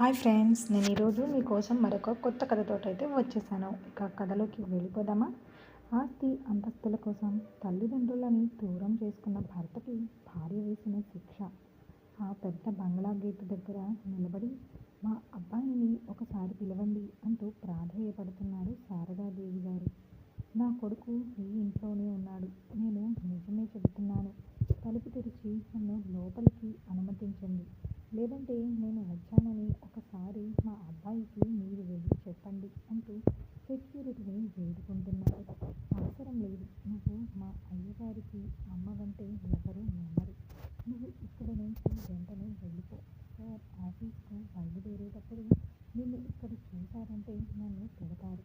Hi friends నేను ఈరోజు మీకోసం మరొక కొత్త కథతో అయితే వచ్చేసాను. ఇక కథలోకి వెళ్ళిపోదామా? ఆస్తి అంతస్తుల కోసం తల్లిదండ్రులని దూరం చేసుకున్న భర్తకి భార్య వేసిన శిక్ష. ఆ పెద్ద బంగ్లా గేటు దగ్గర నిలబడి మా అబ్బాయిని ఒకసారి పిలవండి అంటూ ప్రాధేయపడుతున్నారు శారదాదేవి గారు. నా కొడుకు ఈ ఇంట్లోనే ఉన్నాడు. నేను నిజమే చెబుతున్నాను. తలుపు తెరిచి నన్ను లోపలికి అనుమతించండి. లేదంటే నేను వచ్చానని ఒకసారి మా అబ్బాయికి మీరు వెళ్ళి చెప్పండి అంటూ సెక్యూరిటీని వేడుకుంటున్నారు అవసరం లేదు. నువ్వు మా అయ్యగారికి అమ్మవంటే ఎవరూ నమ్మరు. నువ్వు ఇక్కడ నుంచి వెంటనే వెళ్ళిపో. సార్ ఆఫీస్కు బయలుదేరేటప్పుడు నిన్ను ఇక్కడ చూశారంటే నన్ను పెడతారు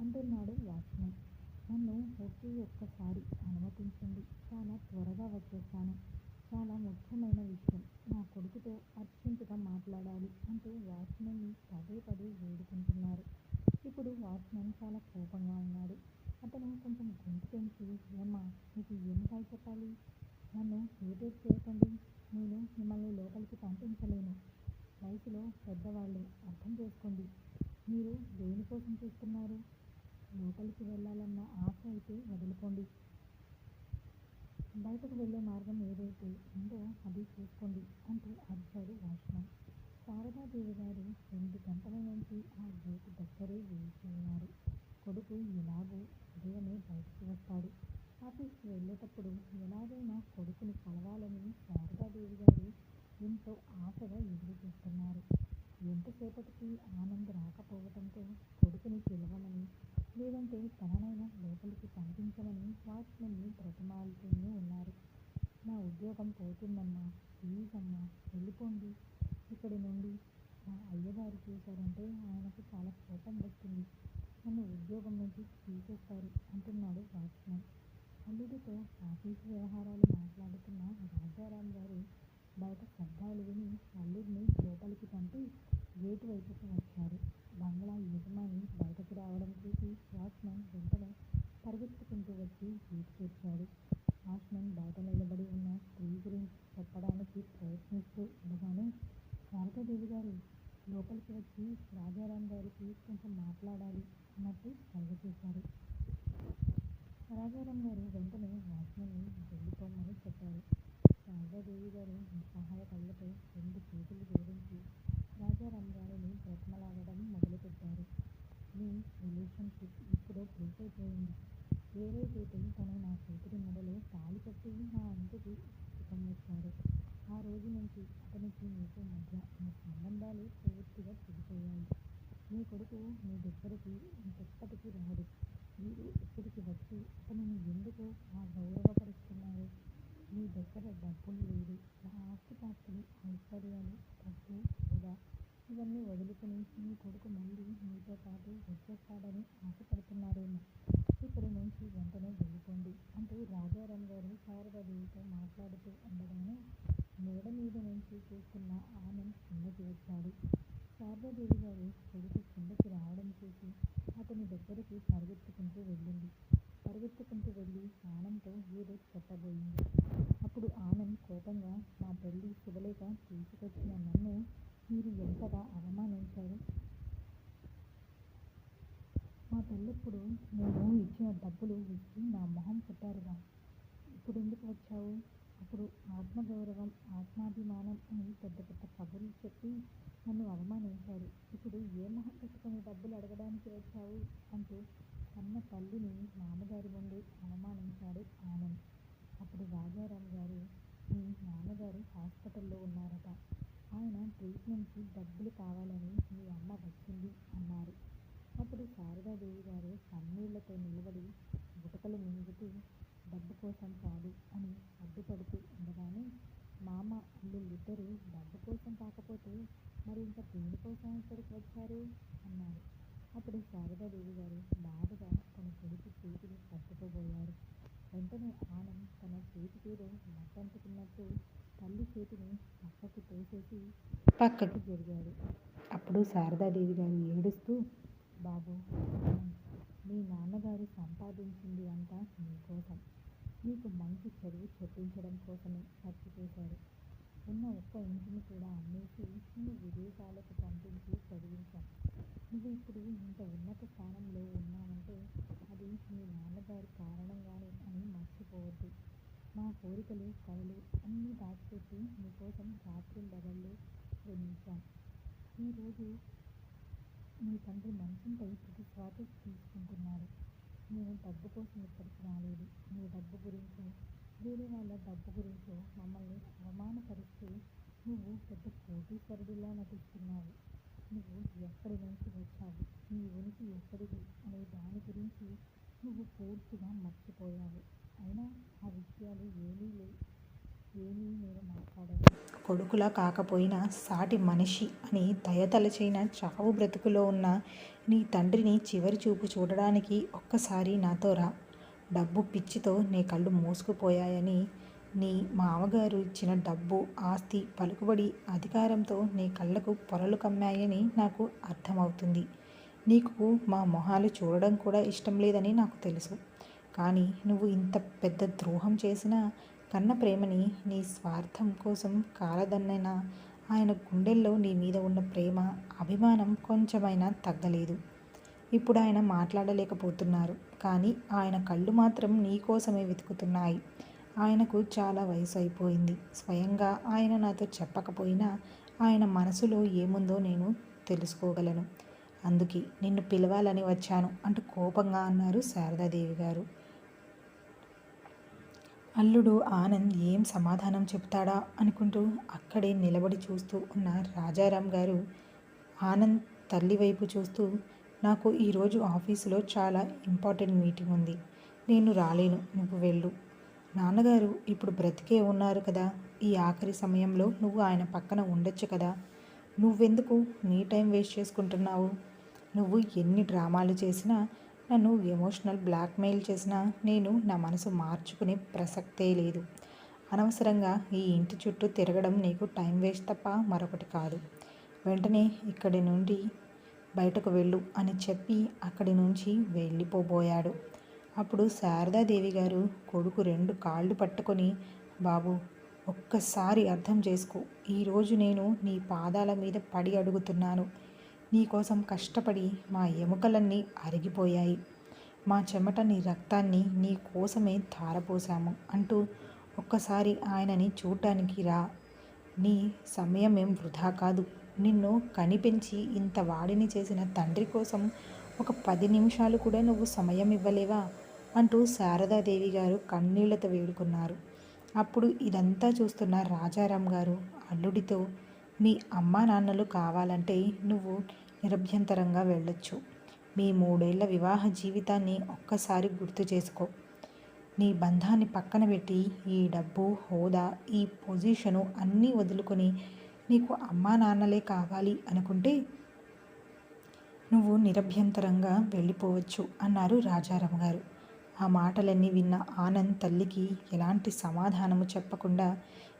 అంటున్నాడు వాచ్మెన్. నన్ను ఒకే ఒక్కసారి అనుమతించండి. చాలా త్వరగా వచ్చేస్తాను. చాలా ముఖ్యమైన విషయం. నా కొడుకుతో అర్జెంటుగా మాట్లాడాలి అంటూ వాచ్మెన్ని పదే పదే వేడుకుంటున్నారు. ఇప్పుడు వాచ్మెన్ చాలా కోపంగా ఉన్నాడు. అతను కొంచెం గొంతు పెంచి ఏమ్మా మీకు ఏమిటై చెప్పాలి? నన్ను ఇరిటేట్ చేయకండి. నేను మిమ్మల్ని లోపలికి పంపించలేను. వయసులో పెద్దవాళ్ళు అర్థం చేసుకోండి. మీరు దేనికోసం చూస్తున్నారు? లోపలికి వెళ్ళాలన్న ఆశ అయితే వదులుకోండి. బయటకు వెళ్ళే మార్గం ఏదైతే ఉందో అది చూసుకోండి అంటూ అరిచాడు వాచ్మెన్. శారదాదేవి గారు రెండు గంటల నుంచి ఆ గేటు దగ్గరే వేచి ఉన్నారు కొడుకు ఎలాగో ఉదయమే బయటకు వస్తాడు. ఆఫీస్కి వెళ్ళేటప్పుడు ఎలాగైనా కొడుకుని కలవాలని శారదాదేవి గారు ఎంతో ఆశగా ఎదురు చూస్తున్నారు ఎంతసేపటికి ఆనంద్ రాకపోవడంతో కొడుకుని పిలవమని లేదంటే తననైనా లోపలికి పంపించమని వాచ్మెన్ని బ్రతిమాలుతూనే ఉన్నారు నా ఉద్యోగం పోతుందమ్మా ప్లీజ్ అమ్మా వెళ్ళిపోండి ఇక్కడి నుండి మా అయ్యగారు చూశారంటే ఆయనకు చాలా కోపం వస్తుంది నన్ను ఉద్యోగం నుంచి తీసేస్తారు అంటున్నాడు వాచ్మెన్ అల్లుడితో ఆఫీసు వ్యవహారాలు మాట్లాడుతున్న రాజారాం గారు బయట శబ్దాలు విని అల్లుడిని లోపలికి పంపి గేటు వైపుకు వచ్చారు బంగ్లా యజమాని బయటకు రావడం చూసి వాచ్మెన్ వెంటనే పరిగెత్తుకుంటూ వచ్చి గేటు తెరిచాడు వాచ్మెన్ బయట నిలబడి ఉన్న స్త్రీ గురించి చెప్పడానికి ప్రయత్నిస్తూ ఉండగానే శారదాదేవి గారు లోపలికి వచ్చి రాజారాం గారికి కొంచెం మాట్లాడాలి అన్నట్టు సైగ చేశారు. రాజారాం గారు వెంటనే వాచ్మెన్ని వెళ్ళిపోమని చెప్పారు. రాజాదేవి గారు నిస్సహాయ కళ్ళతో రెండు చేతులు జోడించి రాజారాం గారిని బ్రతమలాడడం మొదలుపెట్టారు. మీ రిలేషన్షిప్ ఇప్పుడు బ్రేక్ అయిపోయింది వేరే రోజైతే తను నా చేతుడి మెడలో తాళి కట్టి నా ఇంటికి ఇష్టం వచ్చారు. ఆ రోజు నుంచి అతనికి మీకు మధ్య మీ సంబంధాలు పూర్తిగా చెడిపోయాయి. మీ కొడుకు మీ దగ్గరికి ఇంకెప్పటికీ రాడు. మీరు ఇక్కడికి వచ్చి అతనిని ఎందుకు ఆ గౌరవపరుస్తున్నారు? మీ దగ్గర డబ్బులు లేదు నా ఆస్తిపాస్తులు ఐశ్వర్యాలు డబ్బు హోదా ఇవన్నీ వదులుకొని మీ కొడుకు మళ్ళీ మీతో పాటు వచ్చేస్తాడని ఆశపడుతున్నారేమో ఇక్కడి నుంచి వెంటనే వెళ్ళిపోండి అంటూ రాజారాం గారు శారదాదేవితో మాట్లాడుతూ ఉండగానే మేడ మీద నుంచి చూస్తున్న ఆనంద్ కిందకి వచ్చాడు శారదాదేవి గారు కొడుకు కిందకి రావడం చూసి అతని దగ్గరికి పరిగెత్తుకుంటూ వెళ్ళింది పరిగెత్తుకుంటూ వెళ్ళి ఆనంద్తో ఏదో చెప్పబోయింది అప్పుడు ఆనంద్ కోపంగా మా పెళ్ళి శుభలేఖ తీసుకొచ్చిన నన్ను మీరు ఎంతగా అవమానించారు మా పెళ్ళప్పుడు నేను ఇచ్చిన డబ్బులు ఇచ్చి నా మొహం కొట్టారుగా ఇప్పుడు ఎందుకు వచ్చావు అప్పుడు ఆత్మగౌరవం ఆత్మాభిమానం అని పెద్ద పెద్ద కబుర్లు చెప్పి నన్ను అవమానించారు ఇప్పుడు ఏ మొహం పెట్టుకొని డబ్బులు అడగడానికి వచ్చావు అంటూ కన్న తల్లిని మామగారి ముందు అవమానించాడు ఆనంద్ అప్పుడు రాజారాం గారు మీ నాన్నగారు హాస్పిటల్లో ఉన్నారట. ఆయన ట్రీట్మెంట్కి డబ్బులు కావాలని మీ అమ్మ వచ్చింది అన్నారు. అప్పుడు శారదాదేవి గారు కన్నీళ్ళతో నిలబడి గుటకలు మింగుతూ డబ్బు కోసం కాదు అని అడ్డుపడుతూ ఉండగానే మామ అల్లుళ్ళిద్దరూ డబ్బు కోసం కాకపోతే మరి ఇంకా దేనికోసం ఇక్కడికి వచ్చారు? అన్నారు. అప్పుడు శారదాదేవి గారు బాధగా తన కొడుకు చేతిని పట్టుకోబోయారు వెంటనే ఆనంద్ తన చేతికేదో మట్టంటుకున్నట్టు తల్లి చేతిని పక్కకు తోసేసి పక్కకు జరిగాడు. అప్పుడు శారదాదేవి గారు ఏడుస్తూ బాబు మీ నాన్నగారు సంపాదించింది అంతా మీకోసం మీకు మంచి చదువు చెప్పించడం కోసమే ఖర్చు చేశారు. ఉన్న ఒక్క ఇంటిని కూడా అమ్మేసి నిన్ను విదేశాలకు పంపించి ఇంత ఉన్నత స్థానంలో ఉన్నామంటే అది మీ నాన్నగారి కారణంగానే అని మర్చిపోవద్దు. మా కోరికలు కలలు అన్నీ దాచిపెట్టి మీకోసం రాత్రింబగళ్ళు శ్రమించాం ఈరోజు మీ తండ్రి మంచంపై ప్రతి శ్వాస తీసుకుంటున్నాడు. నేను డబ్బు కోసం ఇక్కడికి రాలేదు. మీ డబ్బు గురించి వేరే వాళ్ళ డబ్బు గురించి మమ్మల్ని అవమానపరిస్తూ నువ్వు పెద్ద కోటీశ్వరుడిలా నటిస్తున్నావు. నువ్వు ఎక్కడి నుంచి వచ్చావు? నీ ఉనికి ఎక్కడిది? అనే దాని గురించి నువ్వు పూర్తిగా మర్చిపోయావు. అయినా ఆ విషయాలు ఏమీ ఏమీ నేను మాట్లాడను. కొడుకులా కాకపోయినా సాటి మనిషి అని దయతలచైన చావు బ్రతుకులో ఉన్న నీ తండ్రిని చివరి చూపు చూడడానికి ఒక్కసారి నాతో రా. డబ్బు పిచ్చితో నీ కళ్ళు మూసుకుపోయాయని నీ మామగారు ఇచ్చిన డబ్బు ఆస్తి పలుకుబడి అధికారంతో నీ కళ్ళకు పొరలు కమ్మాయని నాకు అర్థమవుతుంది. నీకు మా మొహాలు చూడడం కూడా ఇష్టం లేదని నాకు తెలుసు. కానీ నువ్వు ఇంత పెద్ద ద్రోహం చేసినా కన్న ప్రేమని నీ స్వార్థం కోసం కాలదన్నైనా ఆయన గుండెల్లో నీ మీద ఉన్న ప్రేమ అభిమానం కొంచెమైనా తగ్గలేదు. ఇప్పుడు ఆయన మాట్లాడలేకపోతున్నారు. కానీ ఆయన కళ్ళు మాత్రం నీ కోసమే వెతుకుతున్నాయి. ఆయనకు చాలా వయసు అయిపోయింది. స్వయంగా ఆయన నాతో చెప్పకపోయినా ఆయన మనసులో ఏముందో నేను తెలుసుకోగలను. అందుకే నిన్ను పిలవాలని వచ్చాను అంటూ కోపంగా అన్నారు శారదాదేవి గారు. అల్లుడు ఆనంద్ ఏం సమాధానం చెప్తాడా అనుకుంటూ అక్కడే నిలబడి చూస్తూ ఉన్న రాజారాం గారు ఆనంద్ తల్లి వైపు చూస్తూ నాకు ఈరోజు ఆఫీసులో చాలా ఇంపార్టెంట్ మీటింగ్ ఉంది. నేను రాలేను. నువ్వు వెళ్ళు. నాన్నగారు ఇప్పుడు బ్రతికే ఉన్నారు కదా. ఈ ఆఖరి సమయంలో నువ్వు ఆయన పక్కన ఉండొచ్చు కదా. నువ్వెందుకు నీ టైం వేస్ట్ చేసుకుంటున్నావు? నువ్వు ఎన్ని డ్రామాలు చేసినా నన్ను ఎమోషనల్ బ్లాక్మెయిల్ చేసినా నేను నా మనసు మార్చుకునే ప్రసక్తే లేదు. అనవసరంగా ఈ ఇంటి చుట్టూ తిరగడం నీకు టైం వేస్ట్ తప్ప మరొకటి కాదు. వెంటనే ఇక్కడి నుండి బయటకు వెళ్ళు అని చెప్పి అక్కడి నుంచి వెళ్ళిపోబోయాడు. అప్పుడు శారదాదేవి గారు కొడుకు రెండు కాళ్ళు పట్టుకొని బాబు ఒక్కసారి అర్థం చేసుకో. ఈరోజు నేను నీ పాదాల మీద పడి అడుగుతున్నాను. నీకోసం కష్టపడి మా ఎముకలన్నీ అరిగిపోయాయి. మా చెమట నీ రక్తాన్ని నీ కోసమే ధారపోసాము అంటూ ఒక్కసారి ఆయనని చూడటానికి రా. నీ సమయం ఏం వృధా కాదు. నిన్ను కనిపించి ఇంత వాడిని చేసిన తండ్రి కోసం ఒక పది నిమిషాలు కూడా నువ్వు సమయం ఇవ్వలేవా? అంటూ శారదాదేవి గారు కన్నీళ్ళతో వేడుకున్నారు. అప్పుడు ఇదంతా చూస్తున్న రాజారాం గారు అల్లుడితో మీ అమ్మా నాన్నలు కావాలంటే నువ్వు నిరభ్యంతరంగా వెళ్ళొచ్చు. మీ మూడేళ్ళ వివాహ జీవితాన్ని ఒక్కసారి గుర్తు చేసుకో. నీ బంధాన్ని పక్కన పెట్టి ఈ డబ్బు హోదా ఈ పొజిషను అన్నీ వదులుకొని నీకు అమ్మా నాన్నలే కావాలి అనుకుంటే నువ్వు నిరభ్యంతరంగా వెళ్ళిపోవచ్చు అన్నారు రాజారాం గారు. ఆ మాటలన్నీ విన్న ఆనంద్ తల్లికి ఎలాంటి సమాధానము చెప్పకుండా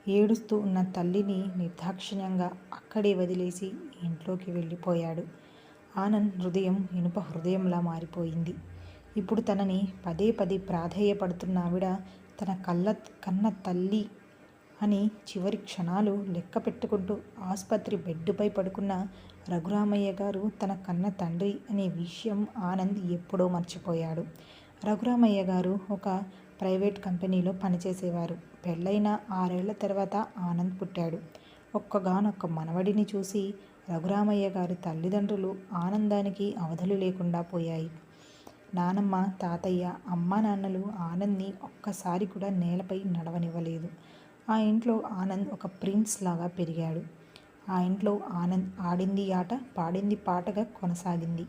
ఏడుస్తూ ఉన్న తల్లిని నిర్దాక్షిణ్యంగా అక్కడే వదిలేసి ఇంట్లోకి వెళ్ళిపోయాడు. ఆనంద్ హృదయం ఇనుప హృదయంలా మారిపోయింది. ఇప్పుడు తనని పదే పదే ప్రాధేయపడుతున్న ఆవిడ తన కళ్ళ కన్న తల్లి అని చివరి క్షణాలు లెక్క పెట్టుకుంటూ ఆసుపత్రి బెడ్డుపై పడుకున్న రఘురామయ్య గారు తన కన్న తండ్రి అనే విషయం ఆనంద్ ఎప్పుడో మర్చిపోయాడు. రఘురామయ్య గారు ఒక ప్రైవేట్ కంపెనీలో పనిచేసేవారు. పెళ్ళైన ఆరేళ్ళ తర్వాత ఆనంద్ పుట్టాడు. ఒక్కగానొక్క మనవడిని చూసి రఘురామయ్య గారి తల్లిదండ్రులు ఆనందానికి అవధులు లేకుండా పోయాయి. నానమ్మ తాతయ్య అమ్మ నాన్నలు ఆనంద్ని ఒక్కసారి కూడా నేలపై నడవనివ్వలేదు. ఆ ఇంట్లో ఆనంద్ ఒక ప్రిన్స్ లాగా పెరిగాడు. ఆ ఇంట్లో ఆనంద్ ఆడింది ఆట పాడింది పాటగా కొనసాగింది.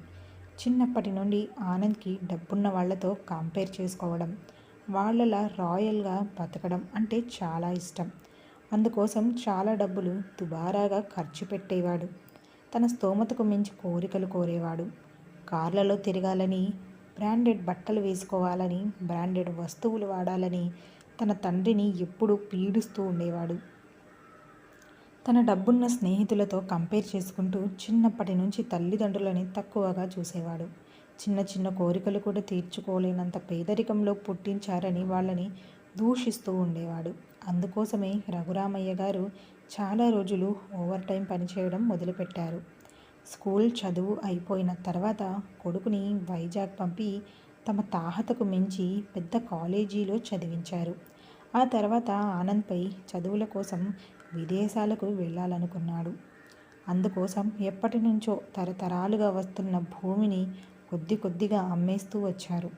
చిన్నప్పటి నుండి ఆనంద్కి డబ్బున్న వాళ్ళతో కంపేర్ చేసుకోవడం వాళ్ళలా రాయల్గా బతకడం అంటే చాలా ఇష్టం. అందుకోసం చాలా డబ్బులు దుబారాగా ఖర్చు పెట్టేవాడు. తన స్తోమతకు మించి కోరికలు కోరేవాడు. కార్లలో తిరగాలని బ్రాండెడ్ బట్టలు వేసుకోవాలని బ్రాండెడ్ వస్తువులు వాడాలని తన తండ్రిని ఎప్పుడూ పీడిస్తూ ఉండేవాడు. తన డబ్బున్న స్నేహితులతో కంపేర్ చేసుకుంటూ చిన్నప్పటి నుంచి తల్లిదండ్రులని తక్కువగా చూసేవాడు. చిన్న చిన్న కోరికలు కూడా తీర్చుకోలేనంత పేదరికంలో పుట్టించారని వాళ్ళని దూషిస్తూ ఉండేవాడు. అందుకోసమే రఘురామయ్య గారు చాలా రోజులు ఓవర్ టైం పనిచేయడం మొదలుపెట్టారు. స్కూల్ చదువు అయిపోయిన తర్వాత కొడుకుని వైజాగ్ పంపి తమ తాహతకు మించి పెద్ద కాలేజీలో చదివించారు. ఆ తర్వాత ఆనంద్పై చదువుల కోసం విదేశాలకు వెళ్ళాలనుకున్నాడు. అందుకోసం ఎప్పటి నుంచో తరతరాలుగా వస్తున్న భూమిని కొద్ది కొద్దిగా అమ్మేస్తూ వచ్చారు.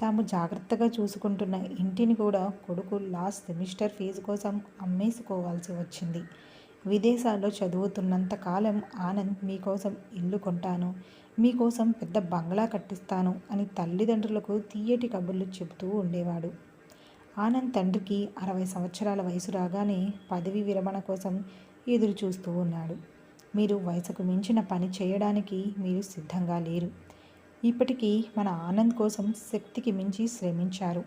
తాము జాగ్రత్తగా చూసుకుంటున్న ఇంటిని కూడా కొడుకు లాస్ట్ సెమిస్టర్ ఫీజు కోసం అమ్మేసుకోవాల్సి వచ్చింది. విదేశాల్లో చదువుతున్నంత కాలం ఆనంద్ మీకోసం ఇల్లు కొంటాను మీకోసం పెద్ద బంగ్లా కట్టిస్తాను అని తల్లిదండ్రులకు తీయటి కబుర్లు చెబుతూ ఉండేవాడు. ఆనంద్ తండ్రికి అరవై సంవత్సరాల వయసు రాగానే పదవి విరమణ కోసం ఎదురు చూస్తూ ఉన్నాడు. మీరు వయసుకు మించిన పని చేయడానికి మీరు సిద్ధంగా లేరు. ఇప్పటికీ మన ఆనంద్ కోసం శక్తికి మించి శ్రమించారు.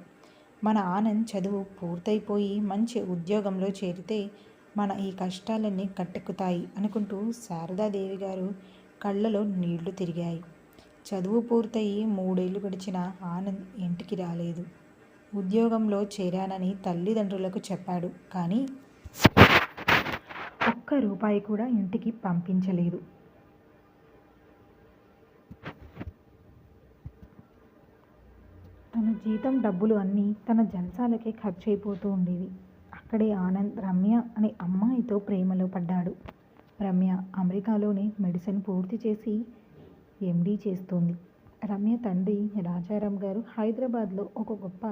మన ఆనంద్ చదువు పూర్తయిపోయి మంచి ఉద్యోగంలో చేరితే మన ఈ కష్టాలన్నీ కట్టెక్కుతాయి అనుకుంటూ శారదాదేవి గారు కళ్ళలో నీళ్ళు తిరిగాయి. చదువు పూర్తయి మూడేళ్ళు గడిచిన ఆనంద్ ఇంటికి రాలేదు. ఉద్యోగంలో చేరానని తల్లిదండ్రులకు చెప్పాడు. కానీ ఒక్క రూపాయి కూడా ఇంటికి పంపించలేదు తన జీతం డబ్బులు అన్నీ తన జల్సాలకే ఖర్చు అయిపోతూ ఉండేవి. అక్కడే ఆనంద్ రమ్య అనే అమ్మాయితో ప్రేమలో పడ్డాడు. రమ్య అమెరికాలోనే మెడిసిన్ పూర్తి చేసి ఎండీ చేస్తోంది. రమ్య తండ్రి రాజారాం గారు హైదరాబాద్లో ఒక గొప్ప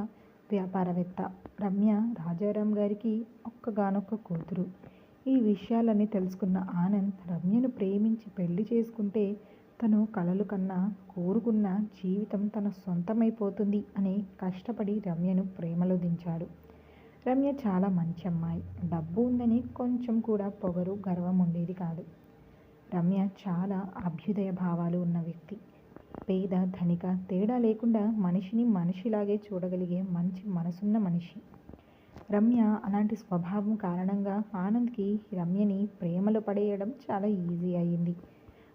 వ్యాపారవేత్త. రమ్య రాజారాం గారికి ఒక్కగానొక్క కూతురు. ఈ విషయాలన్నీ తెలుసుకున్న ఆనంద్ రమ్యను ప్రేమించి పెళ్ళి చేసుకుంటే తను కలలు కన్నా కోరుకున్న జీవితం తన సొంతమైపోతుంది అని కష్టపడి రమ్యను ప్రేమలో దించాడు. రమ్య చాలా మంచి అమ్మాయి. డబ్బు ఉందని కొంచెం కూడా పొగరు గర్వం ఉండేది కాదు. రమ్య చాలా అభ్యుదయ భావాలు ఉన్న వ్యక్తి. పేద ధనిక తేడా లేకుండా మనిషిని మనిషిలాగే చూడగలిగే మంచి మనసున్న మనిషి. రమ్య అలాంటి స్వభావం కారణంగా ఆనంద్కి రమ్యని ప్రేమలో పడేయడం చాలా ఈజీ అయ్యింది.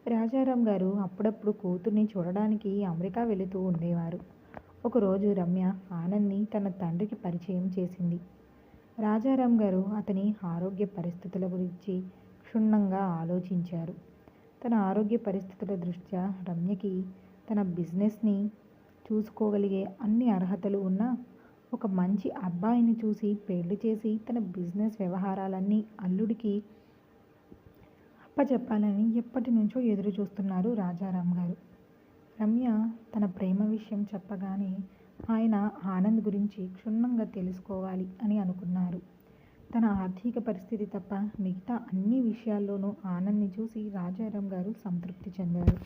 రాజారాం గారు అప్పుడప్పుడు కూతుర్ని చూడడానికి అమెరికా వెళుతూ ఉండేవారు. ఒకరోజు రమ్య ఆనంద్ని తన తండ్రికి పరిచయం చేసింది. రాజారాం గారు అతని ఆరోగ్య పరిస్థితుల గురించి క్షుణ్ణంగా ఆలోచించారు. తన ఆరోగ్య పరిస్థితుల దృష్ట్యా రమ్యకి తన బిజినెస్ని చూసుకోగలిగే అన్ని అర్హతలు ఉన్న ఒక మంచి అబ్బాయిని చూసి పెళ్ళి చేసి తన బిజినెస్ వ్యవహారాలన్నీ అల్లుడికి అప్పచెప్పాలని ఎప్పటి నుంచో ఎదురు చూస్తున్నారు రాజారాం గారు. రమ్య తన ప్రేమ విషయం చెప్పగానే ఆయన ఆనంద్ గురించి క్షుణ్ణంగా తెలుసుకోవాలి అని అనుకున్నారు. తన ఆర్థిక పరిస్థితి తప్ప మిగతా అన్ని విషయాల్లోనూ ఆనంద్ని చూసి రాజారాం గారు సంతృప్తి చెందారు.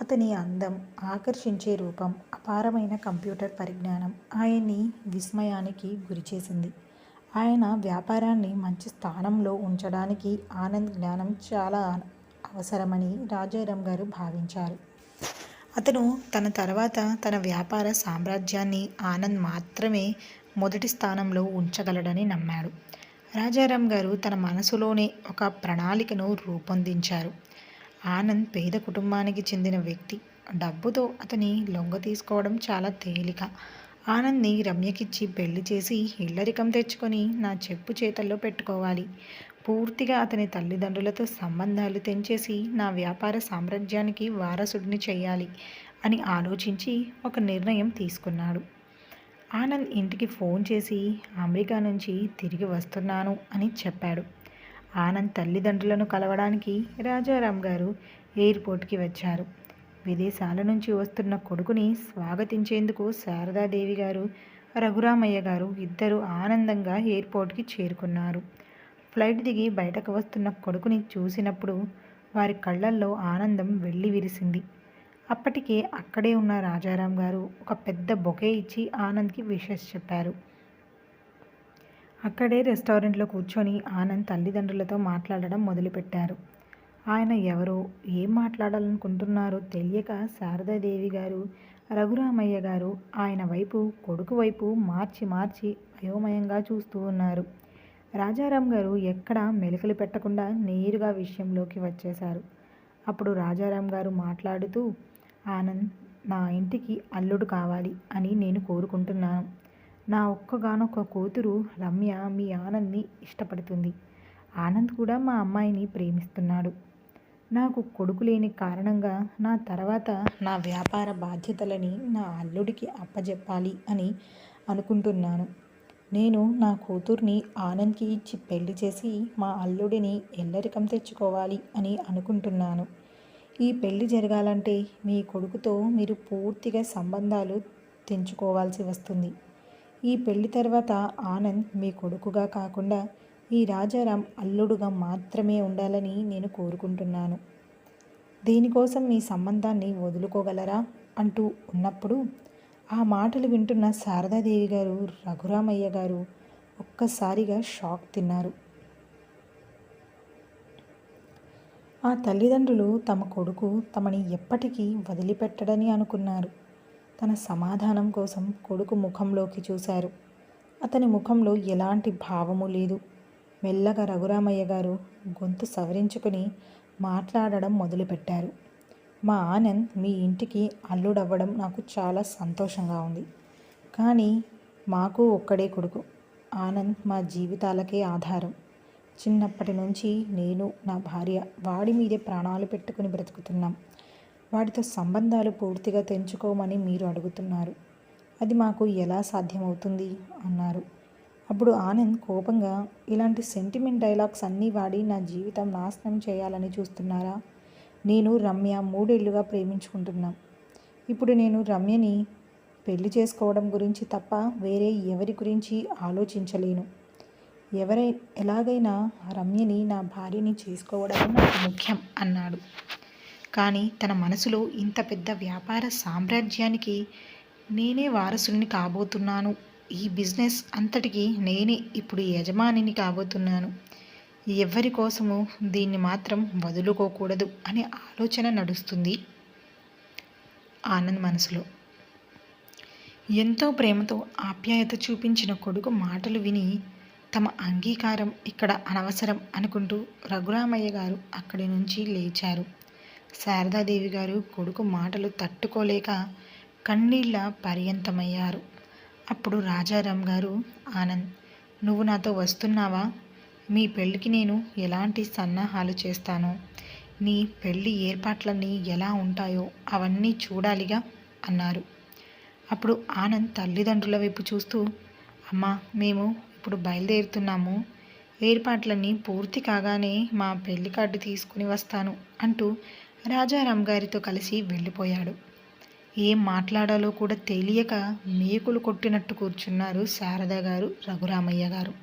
అతని అందం ఆకర్షించే రూపం అపారమైన కంప్యూటర్ పరిజ్ఞానం ఆయన్ని విస్మయానికి గురిచేసింది. ఆయన వ్యాపారాన్ని మంచి స్థానంలో ఉంచడానికి ఆనంద్ జ్ఞానం చాలా అవసరమని రాజారాం గారు భావించారు. అతను తన తర్వాత తన వ్యాపార సామ్రాజ్యాన్ని ఆనంద్ మాత్రమే మొదటి స్థానంలో ఉంచగలడని నమ్మాడు. రాజారాం గారు తన మనసులోనే ఒక ప్రణాళికను రూపొందించారు. ఆనంద్ పేద కుటుంబానికి చెందిన వ్యక్తి. డబ్బుతో అతని లొంగ తీసుకోవడం చాలా తేలిక. ఆనంద్ని రమ్యకిచ్చి పెళ్ళి చేసి ఇల్లరికం తెచ్చుకొని నా చెప్పు చేతల్లో పెట్టుకోవాలి. పూర్తిగా అతని తల్లిదండ్రులతో సంబంధాలు తెంచేసి నా వ్యాపార సామ్రాజ్యానికి వారసుడిని చేయాలి అని ఆలోచించి ఒక నిర్ణయం తీసుకున్నాడు. ఆనంద్ ఇంటికి ఫోన్ చేసి అమెరికా నుంచి తిరిగి వస్తున్నాను అని చెప్పాడు. ఆనంద్ తల్లిదండ్రులను కలవడానికి రాజారాం గారు ఎయిర్పోర్ట్కి వచ్చారు. విదేశాల నుంచి వస్తున్న కొడుకుని స్వాగతించేందుకు శారదాదేవి గారు రఘురామయ్య గారు ఇద్దరు ఆనందంగా ఎయిర్పోర్ట్కి చేరుకున్నారు. ఫ్లైట్ దిగి బయటకు వస్తున్న కొడుకుని చూసినప్పుడు వారి కళ్ళల్లో ఆనందం వెళ్ళి విరిసింది. అప్పటికే అక్కడే ఉన్న రాజారాం గారు ఒక పెద్ద బొకే ఇచ్చి ఆనంద్కి విషెస్ చెప్పారు. అక్కడే రెస్టారెంట్లో కూర్చొని ఆనంద్ తల్లిదండ్రులతో మాట్లాడడం మొదలుపెట్టారు. ఆయన ఎవరో ఏం మాట్లాడాలనుకుంటున్నారో తెలియక శారదాదేవి గారు రఘురామయ్య గారు ఆయన వైపు కొడుకు వైపు మార్చి మార్చి అయోమయంగా చూస్తూ ఉన్నారు. రాజారాం గారు ఎక్కడ మెలకలు పెట్టకుండా నేరుగా విషయంలోకి వచ్చేశారు. అప్పుడు రాజారాం గారు మాట్లాడుతూ ఆనంద్ నా ఇంటికి అల్లుడు కావాలి అని నేను కోరుకుంటున్నాను. నా ఒక్కగానొక్క కూతురు రమ్య మీ ఆనంద్ని ఇష్టపడుతుంది. ఆనంద్ కూడా మా అమ్మాయిని ప్రేమిస్తున్నాడు. నాకు కొడుకు లేని కారణంగా నా తర్వాత నా వ్యాపార బాధ్యతలని నా అల్లుడికి అప్పజెప్పాలి అని అనుకుంటున్నాను. నేను నా కూతుర్ని ఆనంద్కి ఇచ్చి పెళ్ళి చేసి మా అల్లుడిని ఎల్లరికం తెచ్చుకోవాలి అని అనుకుంటున్నాను. ఈ పెళ్ళి జరగాలంటే మీ కొడుకుతో మీరు పూర్తిగా సంబంధాలు తెంచుకోవాల్సి వస్తుంది. ఈ పెళ్ళి తర్వాత ఆనంద్ మీ కొడుకుగా కాకుండా ఈ రాజారాం అల్లుడుగా మాత్రమే ఉండాలని నేను కోరుకుంటున్నాను. దీనికోసం మీ సంబంధాన్ని వదులుకోగలరా? అంటూ ఉన్నప్పుడు ఆ మాటలు వింటున్న శారదాదేవి గారు రఘురామయ్య గారు ఒక్కసారిగా షాక్ తిన్నారు. ఆ తల్లిదండ్రులు తమ కొడుకు తమని ఎప్పటికీ వదిలిపెట్టడని అనుకున్నారు. తన సమాధానం కోసం కొడుకు ముఖంలోకి చూశారు. అతని ముఖంలో ఎలాంటి భావము లేదు. మెల్లగా రఘురామయ్య గారు గొంతు సవరించుకుని మాట్లాడడం మొదలుపెట్టారు. మా ఆనంద్ మీ ఇంటికి అల్లుడవ్వడం నాకు చాలా సంతోషంగా ఉంది. కానీ మాకు ఒక్కడే కొడుకు. ఆనంద్ మా జీవితాలకే ఆధారం. చిన్నప్పటి నుంచి నేను నా భార్య వాడి మీదే ప్రాణాలు పెట్టుకుని బ్రతుకుతున్నాం. వాడితో సంబంధాలు పూర్తిగా తెంచుకోమని మీరు అడుగుతున్నారు. అది మాకు ఎలా సాధ్యమవుతుంది? అన్నారు. అప్పుడు ఆనంద్ కోపంగా ఇలాంటి సెంటిమెంట్ డైలాగ్స్ అన్నీ వాడి నా జీవితం నాశనం చేయాలని చూస్తున్నారా? నేను రమ్య మూడేళ్ళుగా ప్రేమించుకుంటున్నాం. ఇప్పుడు నేను రమ్యని పెళ్ళి చేసుకోవడం గురించి తప్ప వేరే ఎవరి గురించి ఆలోచించలేను. ఎవరై ఎలాగైనా రమ్యని నా భార్యని చేసుకోవడం నాకు ముఖ్యం అన్నాడు. కానీ తన మనసులో ఇంత పెద్ద వ్యాపార సామ్రాజ్యానికి నేనే వారసుని కాబోతున్నాను. ఈ బిజినెస్ అంతటికి నేనే ఇప్పుడు యజమానిని కాబోతున్నాను. ఎవరి కోసము దీన్ని మాత్రం వదులుకోకూడదు అనే ఆలోచన నడుస్తుంది ఆనంద్ మనసులో. ఎంతో ప్రేమతో ఆప్యాయత చూపించిన కొడుకు మాటలు విని తమ అంగీకారం ఇక్కడ అనవసరం అనుకుంటూ రఘురామయ్య గారు అక్కడి నుంచి లేచారు. శారదాదేవి గారు కొడుకు మాటలు తట్టుకోలేక కన్నీళ్ళ పర్యంతమయ్యారు. అప్పుడు రాజారాం గారు ఆనంద్ నువ్వు నాతో వస్తున్నావా? మీ పెళ్ళికి నేను ఎలాంటి సన్నాహాలు చేస్తానో? నీ పెళ్ళి ఏర్పాట్లన్నీ ఎలా ఉంటాయో అవన్నీ చూడాలిగా అన్నారు. అప్పుడు ఆనంద్ తల్లిదండ్రుల వైపు చూస్తూ అమ్మా మేము ఇప్పుడు బయలుదేరుతున్నాము. ఏర్పాట్లన్నీ పూర్తి కాగానే మా పెళ్ళి కార్డు తీసుకుని వస్తాను అంటూ రాజారాం గారితో కలిసి వెళ్ళిపోయాడు. ఏం మాట్లాడాలో కూడా తెలియక మేకులు కొట్టినట్టు కూర్చున్నారు శారద గారు రఘురామయ్య గారు.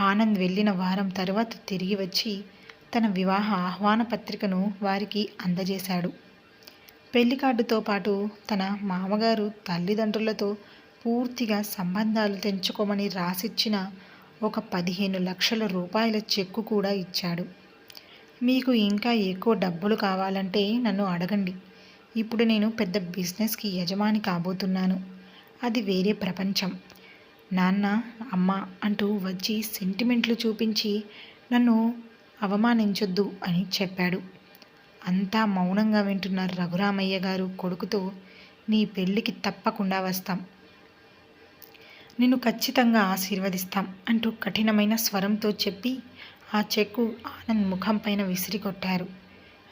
ఆనంద్ వెళ్ళిన వారం తర్వాత తిరిగి వచ్చి తన వివాహ ఆహ్వాన పత్రికను వారికి అందజేశాడు. పెళ్ళి కార్డుతో పాటు తన మామగారు తల్లిదండ్రులతో పూర్తిగా సంబంధాలు తెంచుకోమని రాసిచ్చిన ఒక పదిహేను లక్షల రూపాయల చెక్కు కూడా ఇచ్చాడు. మీకు ఇంకా ఎక్కువ డబ్బులు కావాలంటే నన్ను అడగండి. ఇప్పుడు నేను పెద్ద బిజినెస్కి యజమాని కాబోతున్నాను. అది వేరే ప్రపంచం. నాన్న అమ్మ అంటూ వచ్చి సెంటిమెంట్లు చూపించి నన్ను అవమానించొద్దు అని చెప్పాడు. అంతా మౌనంగా వింటున్న రఘురామయ్య గారు కొడుకుతో నీ పెళ్ళికి తప్పకుండా వస్తాం. నిన్ను ఖచ్చితంగా ఆశీర్వదిస్తాం అంటూ కఠినమైన స్వరంతో చెప్పి ఆ చెక్కు ఆనంద్ ముఖం పైన విసిరికొట్టారు.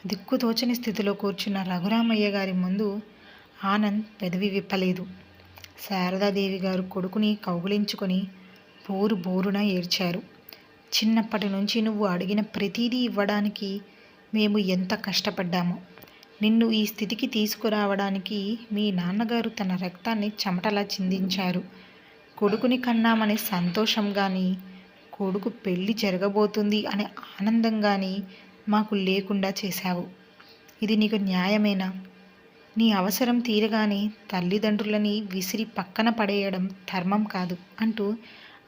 దిక్కుతోచని స్థితిలో కూర్చున్న రఘురామయ్య గారి ముందు ఆనంద్ పెదవి విప్పలేదు. శారదాదేవి గారు కొడుకుని కౌగులించుకొని బోరు బోరున ఏడ్చారు. చిన్నప్పటి నుంచి నువ్వు అడిగిన ప్రతిదీ ఇవ్వడానికి మేము ఎంత కష్టపడ్డామో. నిన్ను ఈ స్థితికి తీసుకురావడానికి మీ నాన్నగారు తన రక్తాన్ని చెమటలా చిందించారు. కొడుకుని కన్నామనే సంతోషం కానీ కొడుకు పెళ్ళి జరగబోతుంది అనే ఆనందం కానీ మాకు లేకుండా చేశావు. ఇది నీకు న్యాయమేనా? నీ అవసరం తీరగానే తల్లిదండ్రులని విసిరి పక్కన పడేయడం ధర్మం కాదు అంటూ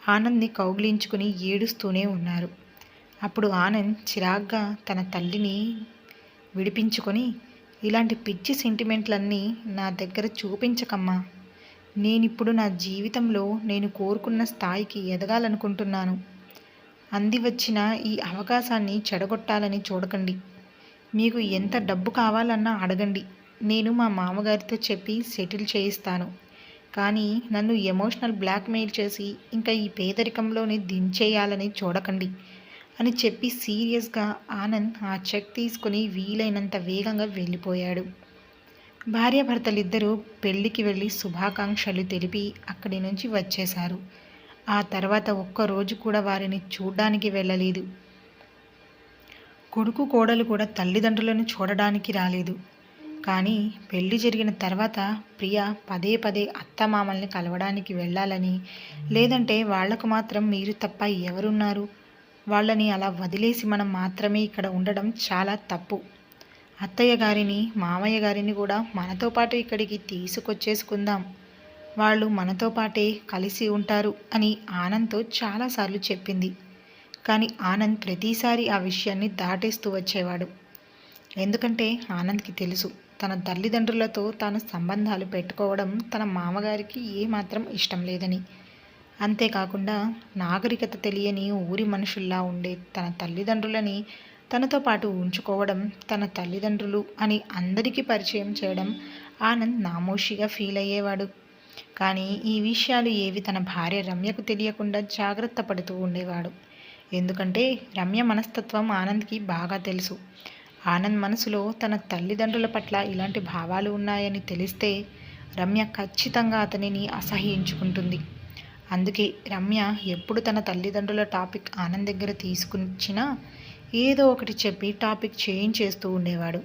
ఆనంద్ని కౌగిలించుకుని ఏడుస్తూనే ఉన్నారు. అప్పుడు ఆనంద్ చిరాగ్గా తన తల్లిని విడిపించుకొని ఇలాంటి పిచ్చి సెంటిమెంట్లన్నీ నా దగ్గర చూపించకమ్మా. నేనిప్పుడు నా జీవితంలో నేను కోరుకున్న స్థాయికి ఎదగాలనుకుంటున్నాను. అంది వచ్చిన ఈ అవకాశాన్ని చెడగొట్టాలని చూడకండి. మీకు ఎంత డబ్బు కావాలన్నా అడగండి. నేను మా మామగారితో చెప్పి సెటిల్ చేయిస్తాను. కానీ నన్ను ఎమోషనల్ బ్లాక్మెయిల్ చేసి ఇంకా ఈ పేదరికంలోనే దించేయాలని చూడకండి అని చెప్పి సీరియస్గా ఆనంద్ ఆ చెక్ తీసుకుని వీలైనంత వేగంగా వెళ్ళిపోయాడు. భార్యాభర్తలిద్దరూ పెళ్ళికి వెళ్ళి శుభాకాంక్షలు తెలిపి అక్కడి నుంచి వచ్చేశారు. ఆ తర్వాత ఒక్కరోజు కూడా వారిని చూడ్డానికి వెళ్ళలేదు. కొడుకు కోడలు కూడా తల్లిదండ్రులను చూడడానికి రాలేదు. కానీ పెళ్ళి జరిగిన తర్వాత ప్రియ పదే పదే అత్తమామల్ని కలవడానికి వెళ్ళాలని లేదంటే వాళ్ళకు మాత్రం మీరు తప్ప ఎవరున్నారు? వాళ్ళని అలా వదిలేసి మనం మాత్రమే ఇక్కడ ఉండడం చాలా తప్పు. అత్తయ్య గారిని మామయ్య గారిని కూడా మనతో పాటు ఇక్కడికి తీసుకొచ్చేసుకుందాం. వాళ్ళు మనతో పాటే కలిసి ఉంటారు అని ఆనంద్తో చాలాసార్లు చెప్పింది. కానీ ఆనంద్ ప్రతిసారి ఆ విషయాన్ని దాటేస్తూ వచ్చేవాడు. ఎందుకంటే ఆనంద్కి తెలుసు తన తల్లిదండ్రులతో తాను సంబంధాలు పెట్టుకోవడం తన మామగారికి ఏమాత్రం ఇష్టం లేదని. అంతేకాకుండా నాగరికత తెలియని ఊరి మనుషుల్లా ఉండే తన తల్లిదండ్రులని తనతో పాటు ఉంచుకోవడం తన తల్లిదండ్రులు అని అందరికీ పరిచయం చేయడం ఆనంద్ నామోషిగా ఫీల్ అయ్యేవాడు. కానీ ఈ విషయాలు ఏవి తన భార్య రమ్యకు తెలియకుండా జాగ్రత్త పడుతూ ఉండేవాడు. ఎందుకంటే రమ్య మనస్తత్వం ఆనంద్కి బాగా తెలుసు. ఆనంద్ మనసులో తన తల్లిదండ్రుల పట్ల ఇలాంటి భావాలు ఉన్నాయని తెలిస్తే రమ్య ఖచ్చితంగా అతనిని అసహ్యించుకుంటుంది. అందుకే రమ్య ఎప్పుడు తన తల్లిదండ్రుల టాపిక్ ఆనంద్ దగ్గర తీసుకునిచ్చినా ఏదో ఒకటి చెప్పి టాపిక్ చేంజ్ చేస్తూ ఉండేవాడు.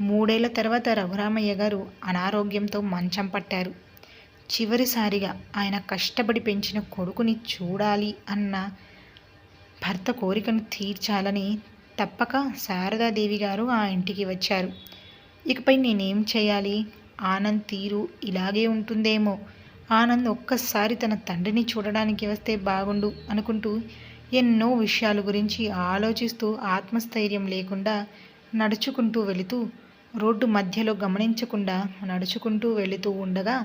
మూడేళ్ళ తర్వాత రఘురామయ్య గారు అనారోగ్యంతో మంచం పట్టారు. చివరిసారిగా ఆయన కష్టపడి పెంచిన కొడుకుని చూడాలి అన్న భర్త కోరికను తీర్చాలని తప్పక శారదాదేవి గారు ఆ ఇంటికి వచ్చారు. ఇకపై నేనేం చేయాలి? ఆనంద్ తీరు ఇలాగే ఉంటుందేమో. ఆనంద్ ఒక్కసారి తన తండ్రిని చూడడానికి వస్తే బాగుండు అనుకుంటూ ఎన్నో విషయాల గురించి ఆలోచిస్తూ ఆత్మస్థైర్యం లేకుండా నడుచుకుంటూ వెళుతూ రోడ్డు మధ్యలో గమనించకుండా నడుచుకుంటూ వెళుతూ ఉండగా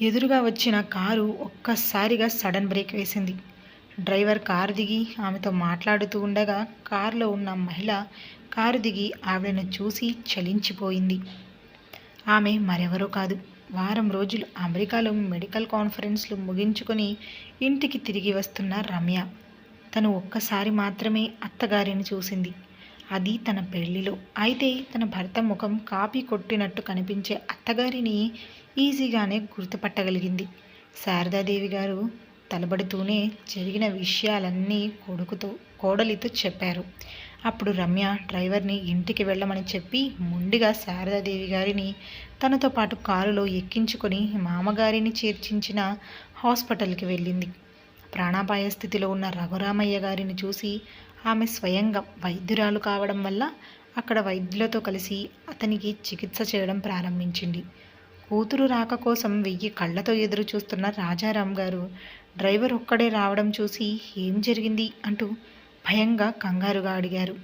ఎదురుగా వచ్చిన కారు ఒక్కసారిగా సడన్ బ్రేక్ వేసింది. డ్రైవర్ కారు దిగి ఆమెతో మాట్లాడుతూ ఉండగా కారులో ఉన్న మహిళ కారు దిగి ఆవిడను చూసి చలించిపోయింది. ఆమె మరెవరో కాదు. వారం రోజులు అమెరికాలో మెడికల్ కాన్ఫరెన్స్లు ముగించుకొని ఇంటికి తిరిగి వస్తున్న రమ్య. తను ఒక్కసారి మాత్రమే అత్తగారిని చూసింది. అది తన పెళ్ళిలో అయితే తన భర్త ముఖం కాపీ కొట్టినట్టు కనిపించే అత్తగారిని ఈజీగానే గుర్తుపట్టగలిగింది. శారదాదేవి గారు తలబడుతూనే జరిగిన విషయాలన్నీ కొడుకుతో కోడలితో చెప్పారు. అప్పుడు రమ్య డ్రైవర్ని ఇంటికి వెళ్ళమని చెప్పి ముండిగా శారదాదేవి గారిని తనతో పాటు కారులో ఎక్కించుకొని మామగారిని చేర్చించిన హాస్పిటల్కి వెళ్ళింది. ప్రాణాపాయ స్థితిలో ఉన్న రఘురామయ్య గారిని చూసి ఆమె స్వయంగా వైద్యురాలు కావడం వల్ల అక్కడ వైద్యులతో కలిసి అతనికి చికిత్స చేయడం ప్రారంభించింది. కూతురు రాక కోసం వెయ్యి కళ్ళతో ఎదురు చూస్తున్న రాజారాం గారు డ్రైవర్ ఒక్కడే రావడం చూసి ఏం జరిగింది అంటూ భయంగా కంగారుగా అడిగారు.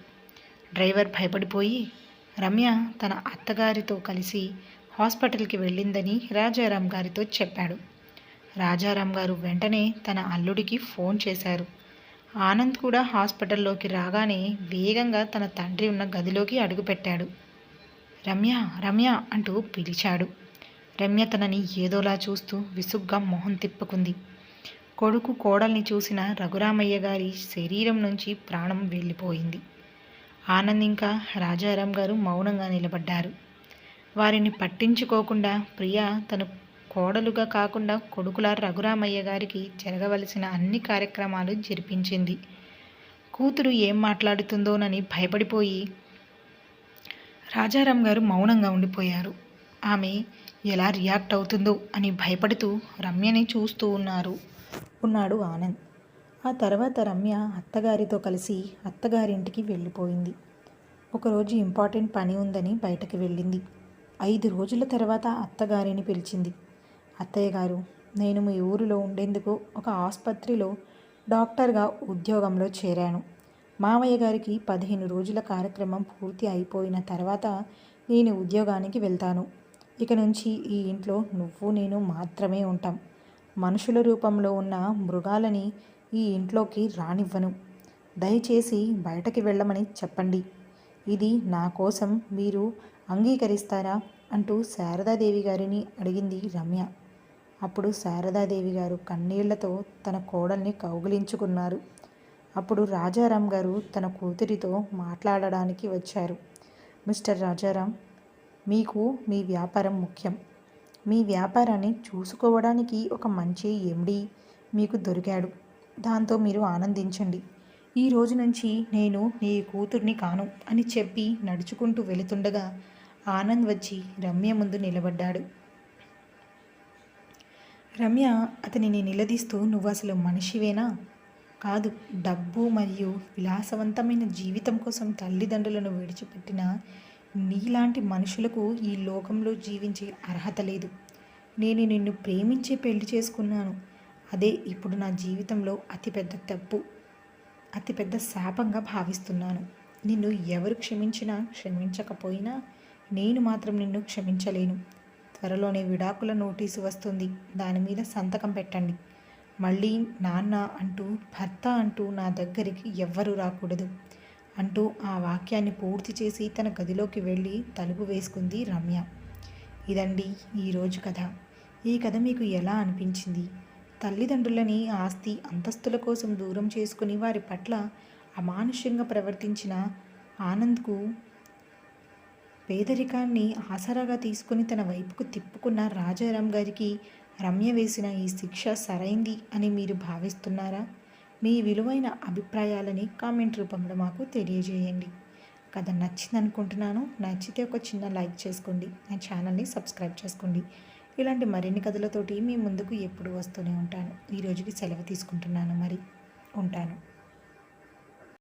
డ్రైవర్ భయపడిపోయి రమ్య తన అత్తగారితో కలిసి హాస్పిటల్కి వెళ్ళిందని రాజారాం గారితో చెప్పాడు. రాజారాం గారు వెంటనే తన అల్లుడికి ఫోన్ చేశారు. ఆనంద్ కూడా హాస్పిటల్లోకి రాగానే వేగంగా తన తండ్రి ఉన్న గదిలోకి అడుగుపెట్టాడు. రమ్య రమ్య అంటూ పిలిచాడు. రమ్య తనని ఏదోలా చూస్తూ విసుగ్గా మొహం తిప్పుకుంది. కొడుకు కోడల్ని చూసిన రఘురామయ్య గారి శరీరం నుంచి ప్రాణం వెళ్ళిపోయింది. ఆనంద్ ఇంకా రాజారాం గారు మౌనంగా నిలబడ్డారు. వారిని పట్టించుకోకుండా ప్రియా తను కోడలుగా కాకుండా కొడుకుల రఘురామయ్య గారికి జరగవలసిన అన్ని కార్యక్రమాలు జరిపించింది. కూతురు ఏం మాట్లాడుతుందోనని భయపడిపోయి రాజారాం గారు మౌనంగా ఉండిపోయారు. ఆమె ఎలా రియాక్ట్ అవుతుందో అని భయపడుతూ రమ్యని చూస్తూ ఉన్నారు. ఉన్నాడు ఆనంద్. ఆ తర్వాత రమ్య అత్తగారితో కలిసి అత్తగారింటికి వెళ్ళిపోయింది. ఒకరోజు ఇంపార్టెంట్ పని ఉందని బయటకు వెళ్ళింది. ఐదు రోజుల తర్వాత అత్తగారిని పిలిచింది. అత్తయ్య గారు నేను మీ ఊరిలో ఉండేందుకు ఒక ఆసుపత్రిలో డాక్టర్గా ఉద్యోగంలో చేరాను. మామయ్య గారికి పదిహేను రోజుల కార్యక్రమం పూర్తి అయిపోయిన తర్వాత నేను ఉద్యోగానికి వెళ్తాను. ఇక నుంచి ఈ ఇంట్లో నువ్వు నేను మాత్రమే ఉంటాం. మనుషుల రూపంలో ఉన్న మృగాలని ఈ ఇంట్లోకి రానివ్వను. దయచేసి బయటకి వెళ్ళమని చెప్పండి. ఇది నా కోసం మీరు అంగీకరిస్తారా అంటూ శారదాదేవి గారిని అడిగింది రమ్య. అప్పుడు శారదాదేవి గారు కన్నీళ్ళతో తన కోడల్ని కౌగిలించుకున్నారు. అప్పుడు రాజారాం గారు తన కూతురితో మాట్లాడడానికి వచ్చారు. మిస్టర్ రాజారాం మీకు మీ వ్యాపారం ముఖ్యం. మీ వ్యాపారాన్ని చూసుకోవడానికి ఒక మంచి ఎండి మీకు దొరికాడు. దాంతో మీరు ఆనందించండి. ఈ రోజు నుంచి నేను నీ కూతుర్ని కాను అని చెప్పి నడుచుకుంటూ వెళుతుండగా ఆనంద్ వచ్చి రమ్య ముందు నిలబడ్డాడు. రమ్య అతనిని నిలదీస్తూ నువ్వు అసలు మనిషివేనా? కాదు డబ్బు మరియు విలాసవంతమైన జీవితం కోసం తల్లిదండ్రులను విడిచిపెట్టిన నీలాంటి మనుషులకు ఈ లోకంలో జీవించే అర్హత లేదు. నేను నిన్ను ప్రేమించే పెళ్ళి చేసుకున్నాను. అదే ఇప్పుడు నా జీవితంలో అతిపెద్ద తప్పు. అతిపెద్ద శాపంగా భావిస్తున్నాను. నిన్ను ఎవరు క్షమించినా క్షమించకపోయినా నేను మాత్రం నిన్ను క్షమించలేను. త్వరలోనే విడాకుల నోటీసు వస్తుంది. దాని మీద సంతకం పెట్టండి. మళ్ళీ నాన్న అంటూ భర్త అంటూ నా దగ్గరికి ఎవ్వరూ రాకూడదు అంటూ ఆ వాక్యాన్ని పూర్తి చేసి తన గదిలోకి వెళ్ళి తలుపు వేసుకుంది రమ్య. ఇదండి ఈరోజు కథ. ఈ కథ మీకు ఎలా అనిపించింది? తల్లిదండ్రులని ఆస్తి అంతస్తుల కోసం దూరం చేసుకుని వారి పట్ల అమానుష్యంగా ప్రవర్తించిన ఆనంద్కు పేదరికాన్ని ఆసరాగా తీసుకుని తన వైపుకు తిప్పుకున్న రాజారాం గారికి రమ్య వేసిన ఈ శిక్ష సరైంది అని మీరు భావిస్తున్నారా? మీ విలువైన అభిప్రాయాలని కామెంట్ రూపంలో మాకు తెలియజేయండి. కథ నచ్చింది అనుకుంటున్నాను నచ్చితే ఒక చిన్న లైక్ చేసుకోండి. నా ఛానల్ని సబ్స్క్రైబ్ చేసుకోండి. ఇలాంటి మరిన్ని కథలతోటి మీ ముందుకు ఎప్పుడు వస్తూనే ఉంటాను. ఈ రోజుకి సెలవు తీసుకుంటున్నాను మరి. ఉంటాను.